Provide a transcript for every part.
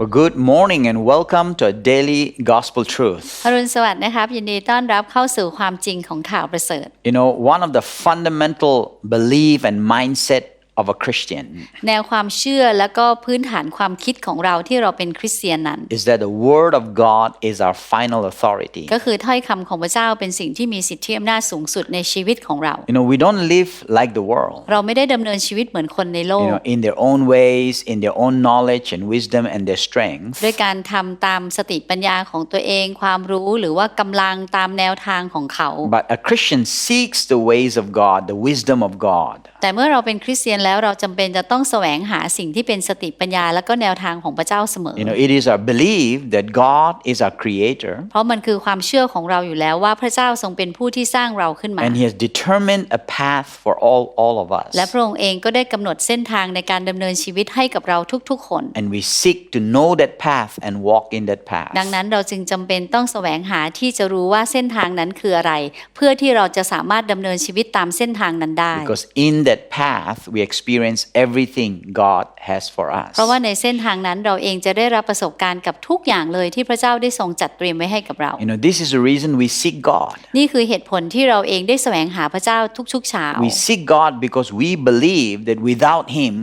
Well, good morning and welcome to a daily gospel truth. อรุณสวัสดิ์นะครับ ยินดีต้อนรับเข้าสู่ความจริงของข่าวประเสริฐ You know, one of the fundamental belief and mindset of a Christian แนวความเชื่อและก็พื้นฐานความคิดของเราที่เราเป็นคริสเตียนนั้น is that the word of God is our final authority. ก็คือถ้อยคำของพระเจ้าเป็นสิ่งที่มีสิทธิอำนาจสูงสุดในชีวิตของเรา You know, we don't live like the world. เราไม่ได้ดำเนินชีวิตเหมือนคนในโล You ก know, in their own ways, in their own knowledge and wisdom and their strength. ด้วยการทำตามสติปัญญาของตัวเอง ความรู้หรือว่ากำลังตามแนวทางของเขา But a Christian seeks the ways of God, the wisdom of God. แต่เมื่อเราเป็นคริสเตียนแล้วเราจำเป็นจะต้องแสวงหาสิ่งที่เป็นสติปัญญาและก็แนวทางของพระเจ้าเสมอ You know, it is our belief that God is our creator เพราะมันคือความเชื่อของเราอยู่แล้วว่าพระเจ้าทรงเป็นผู้ที่สร้างเราขึ้นมา and He has determined a path for all, all of us. และพระองค์เองก็ได้กำหนดเส้นทางในการดำเนินชีวิตให้กับเราทุกๆคน And we seek to know that path and walk in that path. ดังนั้นเราจึงจำเป็นต้องแสวงหาที่จะรู้ว่าเส้นทางนั้นคืออะไร เพื่อที่เราจะสามารถดำเนินชีวิตตามเส้นทางนั้นได้ Because in that path, we experience everything God has for us. เพราะว่าในเส้นทางนั้นเราเองจะได้รับประสบการณ์กับทุกอย่างเลยที่พระเจ้าได้ทรงจัดเตรียมไว้ให้กับเรา You know, this is the reason we seek God. นี่คือเหตุผลที่เราเองได้แสวงหาพระเจ้าทุกๆเช้า We seek God because we believe that without Him,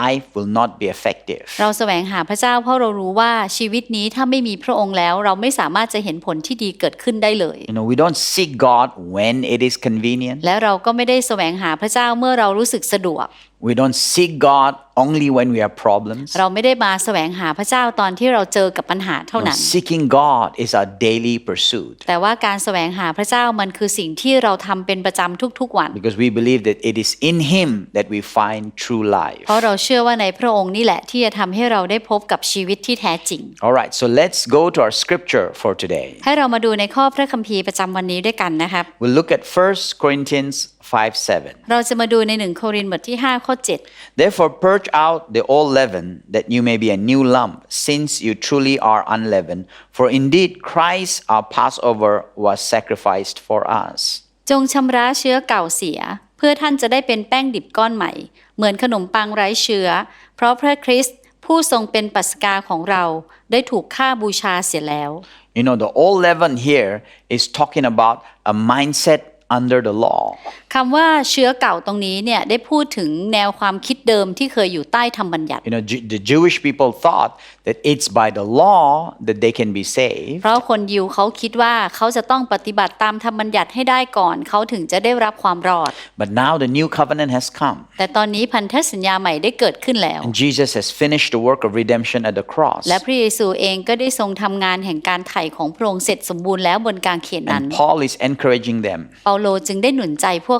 life will not be effective. เราแสวงหาพระเจ้าเพราะเรารู้ว่าชีวิตนี้ถ้าไม่มีพระองค์แล้วเราไม่สามารถจะเห็นผลที่ดีเกิดขึ้นได้เลย You know, we don't seek God when it is convenient. และเราก็ไม่ได้แสวงหาพระเจ้าเมื่อเรารู้สึกสะดวก We don't seek God only when we have problems. เราไม่ได้มาแสวงหาพระเจ้าตอนที่เราเจอกับปัญหาเท่า No, นั้น seeking God is our daily pursuit แต่ว่าการแสวงหาพระเจ้ามันคือสิ่งที่เราทำเป็นประจำทุกๆวัน because we believe that it is in Him that we find true life. เพราะเราเชื่อว่าในพระองค์นี่แหละที่จะทำให้เราได้พบกับชีวิตที่แท้จริง All right, so let's go to our scripture for today. ให้เรามาดูในข้อพระคัมภีร์ประจำวันนี้ด้วยกันนะครับ We'll look at 1 Corinthians 5 7. เราจะมาดูในหนึ่งโครินธ์บทที่5ข้7 Therefore, purge out the old leaven, that you may be a new lump, since you truly are unleavened. For indeed, Christ, our Passover, was sacrificed for us. จงชำระเชื้อเก่าเสีย เพื่อท่านจะได้เป็นแป้งดิบก้อนใหม่ เหมือนขนมปังไร้เชื้อ เพราะพระคริสต์ผู้ทรงเป็นปัสกาของเราได้ถูกฆ่าบูชาเสียแล้ว You know, the old leaven here is talking about a mindset under the law. คำว่าเชื้อเก่าตรงนี้เนี่ยได้พูดถึงแนวความคิดเดิมที่เคยอยู่ใต้ธรรมบัญญัติ You know, Ju- the Jewish people thought that it's by the law that they can be saved. เพราะคนยิวเขาคิดว่าเขาจะต้องปฏิบัติตามธรรมบัญญัติให้ได้ก่อนเขาถึงจะได้รับความรอด But now the new covenant has come. แต่ตอนนี้พันธสัญญาใหม่ได้เกิดขึ้นแล้ว And Jesus has finished the work of redemption at the cross. และพระเยซูเองก็ได้ทรงทำงานแห่งการไถ่ของพระองค์เสร็จสมบูรณ์แล้วบนกางเขนนั้น And Paul is encouraging them เปาโลจึงได้หนุนใจพวก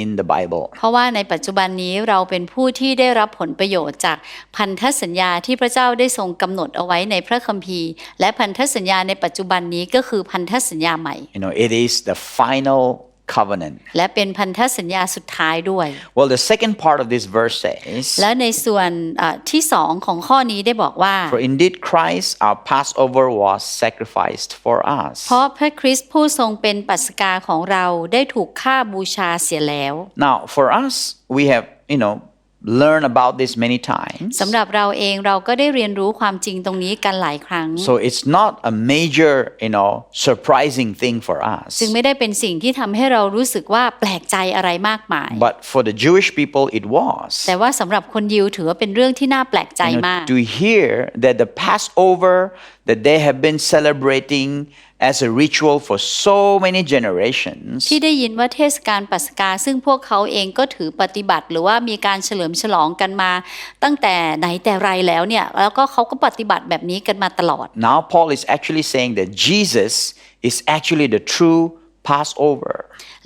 in the Bible. เพราะว่าในปัจจุบันนี้เราเป็นผู้ที่ได้รับผลประโยชน์จากพันธสัญญาที่พระเจ้าได้ทรงกำหนดเอาไว้ในพระคัมภีร์ และพันธสัญญาในปัจจุบันนี้ก็คือพันธสัญญาใหม่ You know, it is the final covenant. และเป็นพันธสัญญาสุดท้ายด้วย Well, the second part of this verse says, และในส่วนเอ่อที่สองของข้อนี้ได้บอกว่า For indeed Christ, our Passover, was sacrificed for us. เพราะพระคริสต์ผู้ทรงเป็นปัสกาของเราได้ถูกฆ่าบูชาเสียแล้ว Now, for us, we have, you know, learned about this many times. สำหรับเราเองเราก็ได้เรียนรู้ความจริงตรงนี้กันหลายครั้ง So it's not a major, you know, surprising thing for us. จึงไม่ได้เป็นสิ่งที่ทำให้เรารู้สึกว่าแปลกใจอะไรมากมาย But for the Jewish people, it was. แต่ว่าสำหรับคนยิวถือว่าเป็นเรื่องที่น่าแปลกใจ You know, มาก to hear that the Passover that they have been celebrating as a ritual for so many generations ที่ได้ยินว่าเทศกาลปัสกา ซึ่งพวกเขาเองก็ถือปฏิบัติ หรือว่ามีการเฉลิมฉลองกันมา ตั้งแต่ไหนแต่ไรแล้วเนี่ยแล้วก็เขาก็ปฏิบัติแบบนี้กันมาตลอด Now, Paul is actually saying that Jesus is actually the true Passover.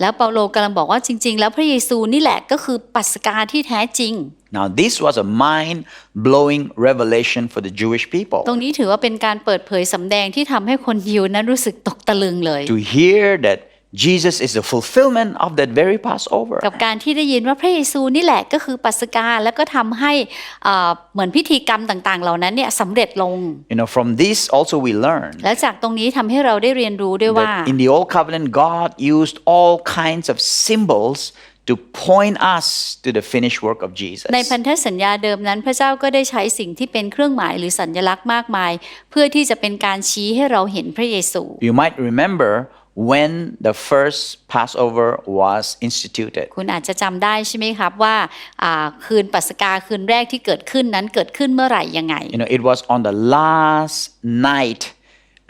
แล้วเปาโลกำลังบอกว่าจริง ๆ แล้วพระเยซูนี่แหละก็คือปัสกาที่แท้จริง Now, this was a mind blowing revelation for the Jewish people ตรงนี้ถือว่าเป็นการเปิดเผยสำแดงที่ทำให้คนยิวนั้นรู้สึกตกตะลึงเลย to hear that Jesus is the fulfillment of that very Passover. กับการที่ได้ยินว่าพระเยซูนี่แหละก็คือปัสกาแล้วก็ทำให้อ่าเหมือนพิธีกรรมต่างๆ เหล่านั้นเนี่ยสำเร็จลง You know, from this also we learn และจากตรงนี้ทำให้เราได้เรียนรู้ด้วยว่า that in the Old Covenant, God used all kinds of symbols to point us to the finished work of Jesus. ในพันธสัญญาเดิมนั้น พระเจ้าก็ได้ใช้สิ่งที่เป็นเครื่องหมายหรือสัญลักษณ์มากมาย เพื่อที่จะเป็นการชี้ให้เราเห็นพระเยซู You might remember when the first Passover was instituted. คุณอาจจะจำได้ใช่ไหมครับว่าอ่าคืนปัสกาคืนแรกที่เกิดขึ้นนั้นเกิดขึ้นเมื่อไหร่ยังไง You know, it was on the last night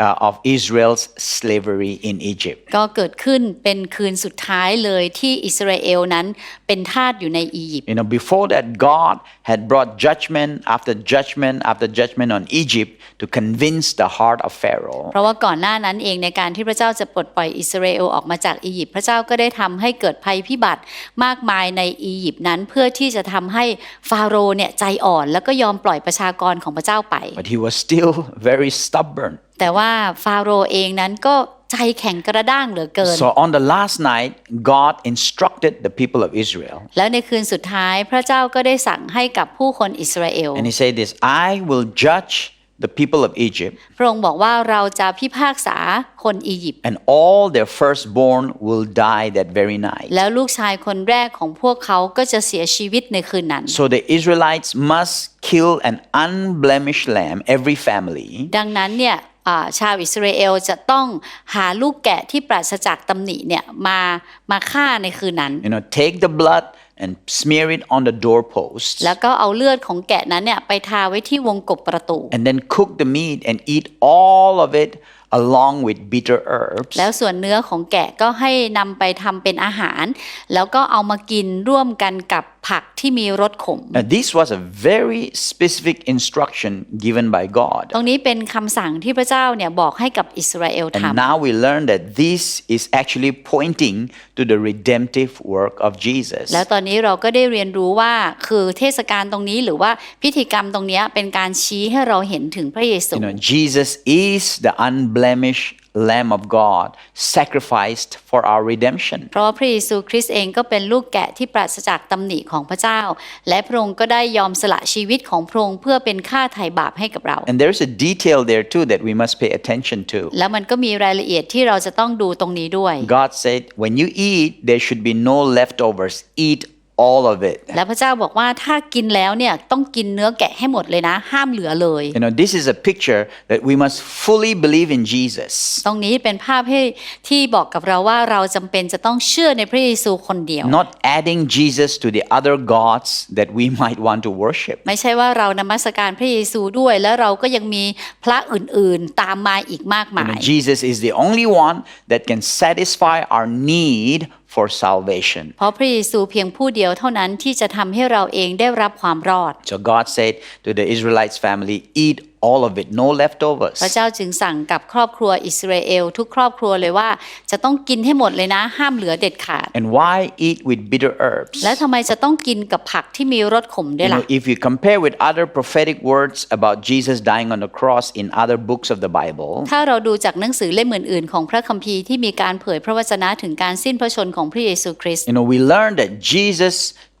uh, of Israel's slavery in Egypt. ก็เกิดขึ้นเป็นคืนสุดท้ายเลยที่อิสราเอลนั้นเป็นทาสอยู่ในอียิปต์ You know, before that, God had brought judgment after judgment after judgment on Egypt to convince the heart of Pharaoh. เพราะว่าก่อนหน้านั้นเองในการที่พระเจ้าจะปลดปล่อยอิสราเอลออกมาจากอียิปต์พระเจ้าก็ได้ทำให้เกิดภัยพิบัติมากมายในอียิปต์นั้นเพื่อที่จะทำให้ฟาโรห์เนี่ยใจอ่อน แล้วก็ยอมปล่อยประชากรของพระเจ้าไป But he was still very stubborn. แต่ว่าฟาโรห์เองนั้นก็ใจแข็งกระด้างเหลือเกิน So on the last night, God instructed the people of Israel. แล้วในคืนสุดท้ายพระเจ้าก็ได้สั่งให้กับผู้คนอิสราเอล And he said this I will judge the people of Egypt, พระองค์บอกว่าเราจะพิพากษาคนอียิปต์ and all their firstborn will die that very night. แล้วลูกชายคนแรกของพวกเขาก็จะเสียชีวิตในคืนนั้น So the Israelites must kill an unblemished lamb, every family, ดังนั้นเนี่ยอ่า ชาวอิสราเอลจะต้องหาลูกแกะที่ปราศจากตำหนิเนี่ยมามาฆ่าในคืนนั้น you know, take the blood and smear it on the doorposts, แล้วก็เอาเลือดของแกะนั้นเนี่ยไปทาไว้ที่วงกบประตู and then cook the meat and eat all of it along with bitter herbs. แล้วส่วนเนื้อของแกะก็ให้นำไปทำเป็นอาหาร แล้วก็เอามากินร่วมกันกับ ผักที่มีรสขม Now, this was a very specific instruction given by God. ตรงนี้เป็นคำสั่งที่พระเจ้าเนี่ยบอกให้กับอิสราเอลท And now we learn that this is actually pointing to the redemptive work of Jesus. ำแล้วตอนนี้เราก็ได้เรียนรู้ว่าคือเทศกาลตรงนี้หรือว่าพิธีกรรมตรงเนี้ยเป็นการชี้ให้เราห็นถึงพระเยซู You know, Jesus is the unblemished Lamb of God sacrificed for our redemption. เพราะว่าพระเยซูคริสต์เองก็เป็นลูกแกะที่ปราศจากตำหนิของพระเจ้า และพระองค์ก็ได้ยอมสละชีวิตของพระองค์เพื่อเป็นค่าไถ่บาปให้กับเรา And there's a detail there too that we must pay attention to. แล้วมันก็มีรายละเอียดที่เราจะต้องดูตรงนี้ด้วย God said, when you eat, there should be no leftovers. Eat all of it. และพระเจ้าบอกว่าถ้ากินแล้วเนี่ยต้องกินเนื้อแกะให้หมดเลยนะ ห้ามเหลือเลย You know, this is a picture that we must fully believe in Jesus. ตรงนี้เป็นภาพให้ที่บอกกับเราว่าเราจำเป็นจะต้องเชื่อในพระเยซูคนเดียว Not adding Jesus to the other gods that we might want to worship. ไม่ใช่ว่าเรานมัสการพระเยซูด้วย แล้วเราก็ยังมีพระอื่นๆ ตามมาอีกมาก You มาย know, Jesus is the only one that can satisfy our need for salvation. เพราะพระเยซูเพียงผู้เดียวเท่านั้นที่จะทำให้เราเองได้รับความรอด So God said to the Israelites family, eat all of it, no leftovers. พระเจ้าจึงสั่งกับครอบครัวอิสราเอลทุกครอบครัวเลยว่า จะต้องกินให้หมดเลยนะ ห้ามเหลือเด็ดขาด And why eat with bitter herbs? และทำไมจะต้องกินกับผักที่มีรสขมด้วย You ล่ะ know, if you compare with other prophetic words about Jesus dying on the cross in other books of the Bible, ถ้าเราดูจากหนังสือเล่มอื่นๆ ของพระคัมภีร์ที่มีการเผยพระวจนะถึงการสิ้นพระชนของพระเยซูคริสต์ you know, we learn that Jesus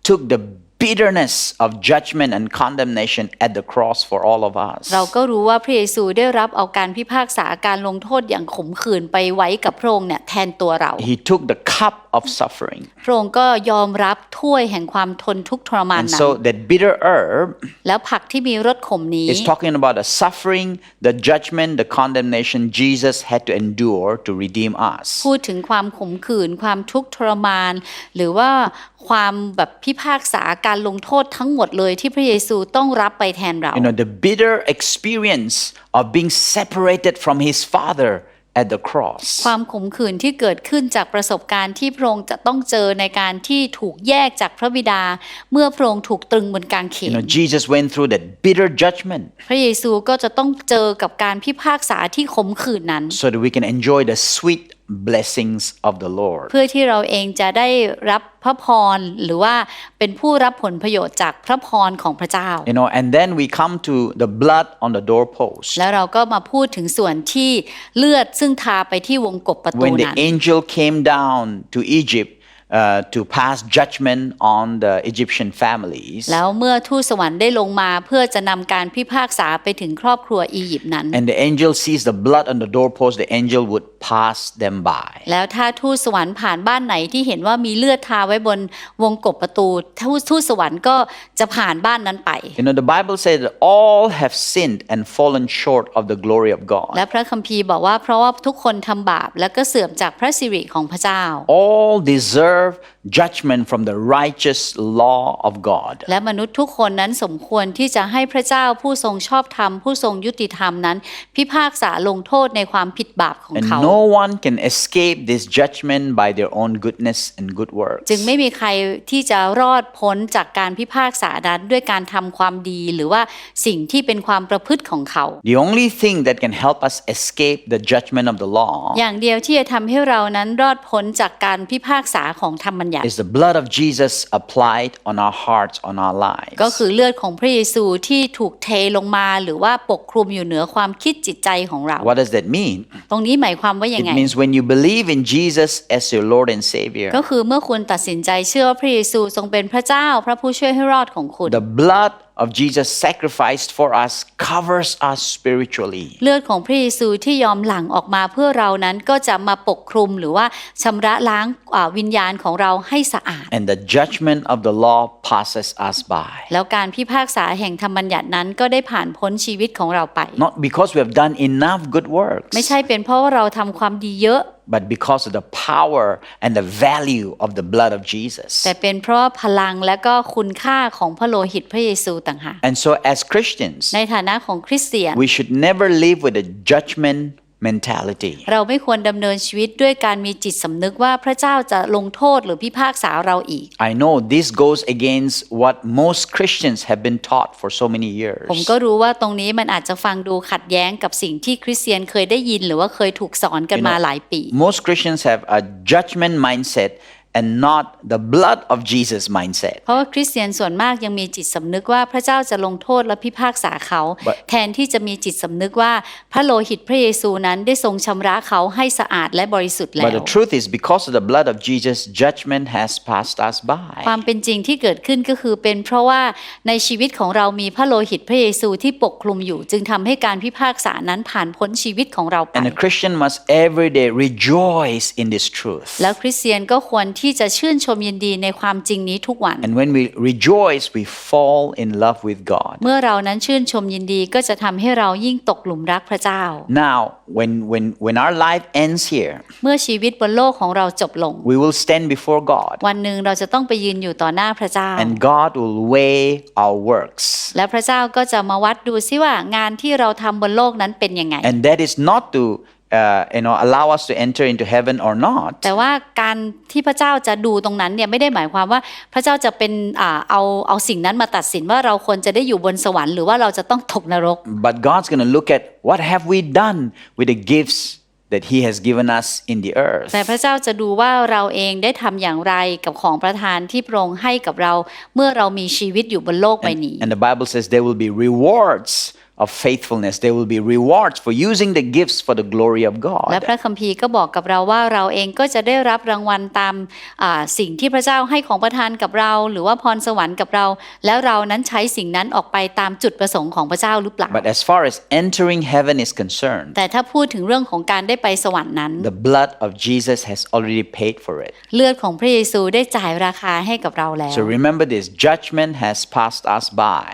took the bitterness of judgment and condemnation at the cross for all of us. เราก็รู้ว่าพระเยซูได้รับเอาการพิพากษาการลงโทษอย่างขมขื่นไปไว้กับพระองค์เนี่ยแทนตัวเรา He took the cup of suffering. พระองค์ก็ยอมรับถ้วยแห่งความทนทุกข์ทรมาน And นั้น so that bitter herb แล้วผักที่มีรสขมนี้ is talking about the suffering, the judgment, the condemnation Jesus had to endure to redeem us. พูดถึงความขมขื่นความทุกข์ทรมาน หรือว่าความแบบพิพากษาการลงโทษทั้งหมดเลยที่พระเยซูต้องรับไปแทนเรา You know, the bitter experience of being separated from his Father at the cross. ความขมขื่นที่เกิดขึ้นจากประสบการณ์ที่พระองค์จะต้องเจอในการที่ถูกแยกจากพระบิดา เมื่อพระองค์ถูกตรึงบนกางเข You น know, Jesus went through that bitter judgment พระเยซูก็จะต้องเจอกับการพิพากษาที่ขมขื่นนั้น so that we can enjoy the sweet blessings of the Lord. เพื่อที่เราเองจะได้รับพระพรหรือว่าเป็นผู้รับผลประโยชน์จากพระพรของพระเจ้า You know, and then we come to the blood on the doorpost. แล้วเราก็มาพูดถึงส่วนที่เลือดซึ่งทาไปที่วงกบประตู When the นั้น angel came down to Egypt uh, to pass judgment on the Egyptian families, แล้วเมื่อทูตสวรรค์ได้ลงมาเพื่อจะนำการพิพากษาไปถึงครอบครัวอียิปต์นั้น and the angel sees the blood on the doorpost, the angel would pass them by. แล้วถ้าทูตสวรรค์ผ่านบ้านไหนที่เห็นว่ามีเลือดทาไว้บนวงกบประตูทูตทูตสวรรค์ก็จะผ่านบ้านนั้นไป You know, the Bible says that all have sinned and fallen short of the glory of God. และพระคัมภีร์บอกว่าเพราะว่าทุกคนทำบาปแล้วก็เสื่อมจากพระสิริของพระเจ้า All deserve judgment from the righteous law of God. และมนุษย์ทุกคนนั้นสมควรที่จะให้พระเจ้าผู้ทรงชอบธรรม ผู้ทรงยุติธรรมนั้น พิพากษาลงโทษในความผิดบาปของ And เขา no one can escape this judgment by their own goodness and good works. จึงไม่มีใครที่จะรอดพ้นจากการพิพากษานั้นด้วยการทำความดีหรือว่าสิ่งที่เป็นความประพฤติของเขา The only thing that can help us escape the judgment of the law อย่างเดียวที่จะทำให้เรานั้นรอดพ้นจากการพิพากษาของธรรมบัญญัติ is the blood of Jesus applied on our hearts, on our lives. ก็คือเลือดของพระเยซูที่ถูกเทลงมาหรือว่าปกคลุมอยู่เหนือความคิดจิตใจของเรา What does that mean? ตรงนี้หมายความว่ายัง It ไง means when you believe in Jesus as your Lord and Savior, ก็คือเมื่อคุณตัดสินใจเชื่อว่าพระเยซูทรงเป็นพระเจ้าพระผู้ช่วยให้รอดของคุณ the blood of Jesus sacrificed for us covers us spiritually. เลือดของพระเยซูที่ยอมหลั่งออกมาเพื่อเรานั้นก็จะมาปกคลุมหรือว่าชำระล้างอ่าวิญญาณของเราให้สะอาด And the judgment of the law passes us by. แล้วการพิพากษาแห่งธรรมบัญญัตินั้นก็ได้ผ่านพ้นชีวิตของเราไป Not because we have done enough good works, ไม่ใช่เป็นเพราะว่าเราทำความดีเยอะ but because of the power and the value of the blood of Jesus. แต่เป็นเพราะว่าพลังและก็คุณค่าของพระโลหิตพระเยซูต่างหาก And so, as Christians, ในฐานะของคริสเตียน we should never live with a judgment mentality. เราไม่ควรดำเนินชีวิตด้วยการมีจิตสำนึกว่าพระเจ้าจะลงโทษหรือพิพากษาเราอีก I know this goes against what most Christians have been taught for so many years. ผมก็รู้ว่าตรงนี้มันอาจจะฟังดูขัดแย้งกับสิ่งที่คริสเตียนเคยได้ยินหรือว่าเคยถูกสอนกัน You know, มาหลายปี Most Christians have a judgment mindset and not the blood of Jesus mindset. เพราะว่าคริสเตียนส่วนมากยังมีจิตสำนึกว่าพระเจ้าจะลงโทษและพิพากษาเขา But- แทนที่จะมีจิตสำนึกว่าพระโลหิตพระเยซูนั้นได้ทรงชำระเขาให้สะอาดและบริสุทธิ์แล้ But ว the truth is, because of the blood of Jesus, judgment has passed us ความ by. เป็นจริงที่เกิดขึ้นก็คือเป็นเพราะว่าในชีวิตของเรามีพระโลหิตพระเยซูที่ปกคลุมอยู่ จึงทำให้การพิพากษานั้นผ่านพ้นชีวิตของเราไป And a Christian must every day rejoice in this truth. แล้วคริสเตียนก็ควรที่จะชื่นชมยินดีในความจริงนี้ทุกวัน And when we rejoice, we fall in love with God. เมื่อเรานั้นชื่นชมยินดีก็จะทำให้เรายิ่งตกหลุมรักพระเจ้า Now, when, when, when our life ends here, เมื่อชีวิตบนโลกของเราจบลง we will stand before God วันหนึ่งเราจะต้องไปยืนอยู่ต่อหน้าพระเจ้า and God will weigh our works. และพระเจ้าก็จะมาวัดดูซิว่างานที่เราทำบนโลกนั้นเป็นยังไง And that is not to uh, you know, allow us to enter into heaven or not. แต่ว่าการที่พระเจ้าจะดูตรงนั้นเนี่ยไม่ได้หมายความว่าพระเจ้าจะเป็นอ่าเอาเอาสิ่งนั้นมาตัดสินว่าเราควรจะได้อยู่บนสวรรค์หรือว่าเราจะต้องตกนรก But God's going to look at what have we done with the gifts that He has given us in the earth. แต่พระเจ้าจะดูว่าเราเองได้ทำอย่างไรกับของประทานที่พระองค์ให้กับเราเมื่อเรามีชีวิตอยู่บนโลกใบนี้ And the Bible says there will be rewards of faithfulness. There will be rewards for using the gifts for the glory of และ God. พระคัมภีร์ก็บอกกับเราว่าเราเองก็จะได้รับรางวัลตามอ่าสิ่งที่พระเจ้าให้ของประทานกับเรา หรือว่าพรสวรรค์กับเรา แล้วเรานั้นใช้สิ่งนั้นออกไปตามจุดประสงค์ของพระเจ้าหรือเปล่า But as far as entering heaven is concerned, แต่ถ้าพูดถึงเรื่องของการได้ไปสวรรค์นั้น the blood of Jesus has already paid for it. เลือดของพระเยซูได้จ่ายราคาให้กับเราแล้ว So remember this judgment has passed us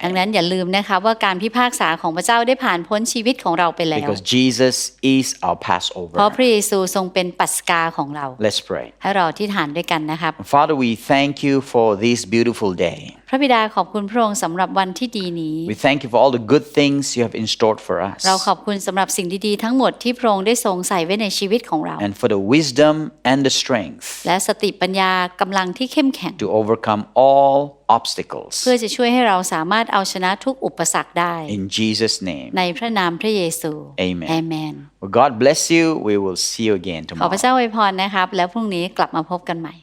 ดัง by นั้นอย่าลืมนะคะว่าการพิพากษาของของพระเจ้าได้ผ่านพ้นชีวิตของเราไปแล้ว because Jesus is our Passover. เพราะพระเยซูทรงเป็นปัสกาของเรา Let's pray. ให้เราที่ฐานด้วยกันนะครับ Father, we thank you for this beautiful day. พระบิดาขอบคุณพระองค์สำหรับวันที่ดีนี้ We thank you for all the good things you have in store for us เราขอบคุณสำหรับสิ่งดีๆทั้งหมดที่พระองค์ได้ทรงใส่ไว้ในชีวิตของเรา and for the wisdom and the strength และสติปัญญากำลังที่เข้มแข็ง to overcome all obstacles. เพื่อจะช่วยให้เราสามารถเอาชนะทุกอุปสรรคได้ In Jesus' name. ในพระนามพระเยซู Amen. เอเมน Well, God bless you. We will see you again ขอ tomorrow. พระเจ้าอวยพรนะครับ แล้วพรุ่งนี้กลับมาพบกันใหม่